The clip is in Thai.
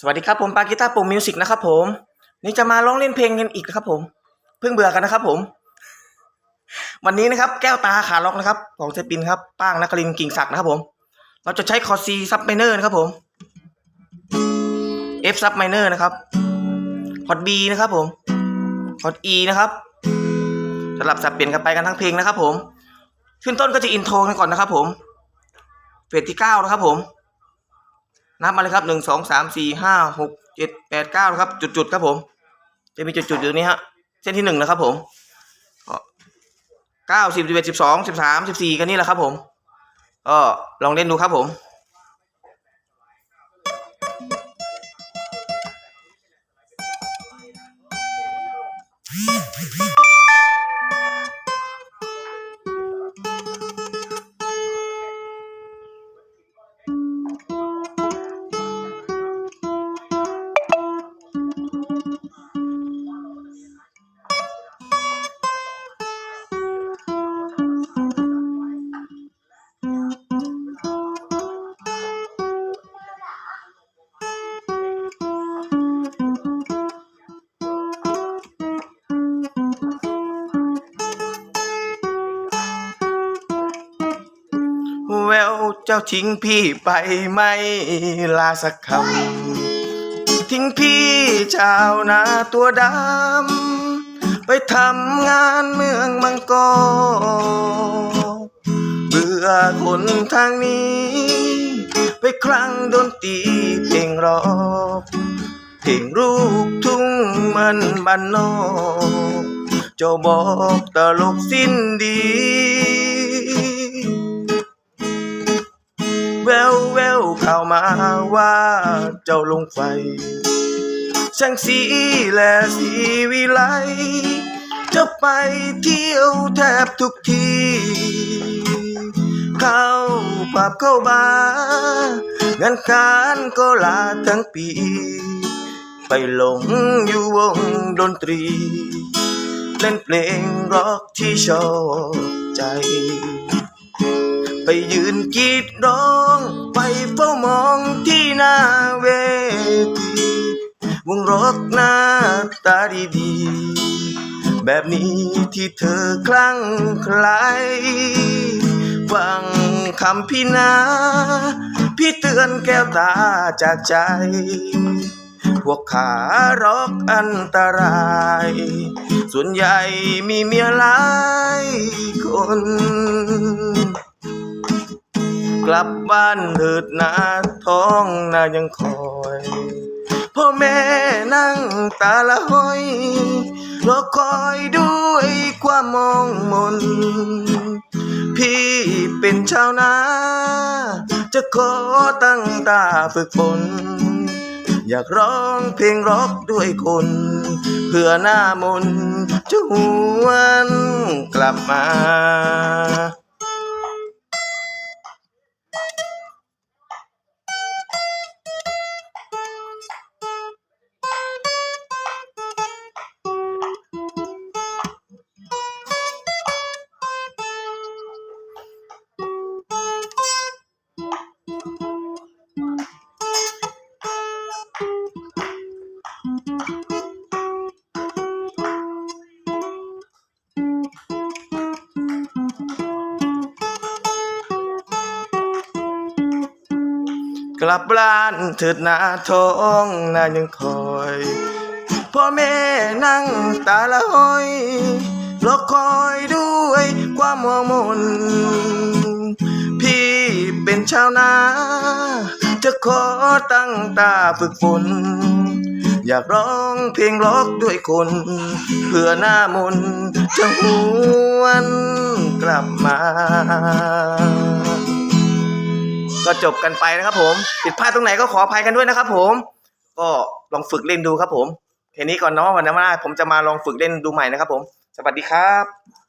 สวัสดีครับผมปากีตาร์ปุ่มมิวสิกนะครับผม นี่จะมาร้องเล่นเพลงกันอีกนะครับผมเพิ่งเบื่อกันนะครับผม วันนี้นะครับ แก้วตาขาล็อกนะครับ ของเซปินครับป้างนักลินกิ่งศักดนะครับผม เราจะใช้คอร์ดซีซับไมเนอร์นะครับผม F ซับไมเนอร์นะครับคอร์ด B นะครับผมคอร์ด E นะครับสลับสับเปลี่ยนกันไปกันทั้งเพลงนะครับผม ขึ้นต้นก็จะอินโทรกันก่อนนะครับผมเฟสที่เก้านะครับผม นับมาเลยครับหนึ่งสองสามสี่ห้าหกเจ็ดแปดเก้าครับ จุดๆครับผม จะมีจุดๆอยู่ตรงนี้ฮะเส้นที่หนึ่งนะครับผมเก้าสิบสิบเอ็ดสิบสองสิบสามสิบสี่กันนี่แหละครับผมก็ลองเล่นดูครับผม เจ้าทิ้งพี่ไปไม่ลาสักคำ ทิ้งพี่ชาวนาตัวดำ ไปทำงานเมืองมังกรเบื่อคนทางนี้ ไปครั้งดนตรีเพลงรอกเพลงลูกทุ่งมันบ้านนอกเจ้าบอกตลกสิ้นดี มาว่าเจ้าลงไฟช่างสีและสีวิไลจะไปเที่ยวแทบทุกที เข้าปับเข้าบาร์งานการก็ลาทั้งปี ไปหลงอยู่วงดนตรี เล่นเพลงร็อกที่ชอบใจ ไปยืนกรีดร้อง ไปเฝ้ามองที่หน้าเวทีวงร็อกหน้าตาดีๆ แบบนี้ที่เธอคลั่งไคล้ฟังคำพี่นา พี่เตือนแก้วตาจากใจ พวกขารอกอันตราย ส่วนใหญ่มีเมียหลายคน กลับบ้านเถิดนาท้องนายังคอยพ่อแม่นั่งตาละห้อยรอคอยด้วยความมองมน พี่เป็นชาวนา จะขอตั้งตาฝึกฝน อยากร้องเพลงร็อกด้วยคน เพื่อหน้ามนจะหวนกลับมา กลับบ้านเถิดนาท้องนายังคอย พ่อแม่นั่งตาละห้อยรอคอยด้วยความมองมน พี่เป็นชาวนา จะขอตั้งตาฝึกฝน อยากร้องเพลงร็อกด้วยคน เพื่อหน้ามนจะหวนกลับมา ก็จบกันไปนะครับผมผิดพลาดตรงไหนก็ขออภัยกันด้วยนะครับผม ก็ลองฝึกเล่นดูครับผมแค่นี้ก่อนเนาะวันหน้าผมจะมาลองฝึกเล่นดูใหม่นะครับผม สวัสดีครับ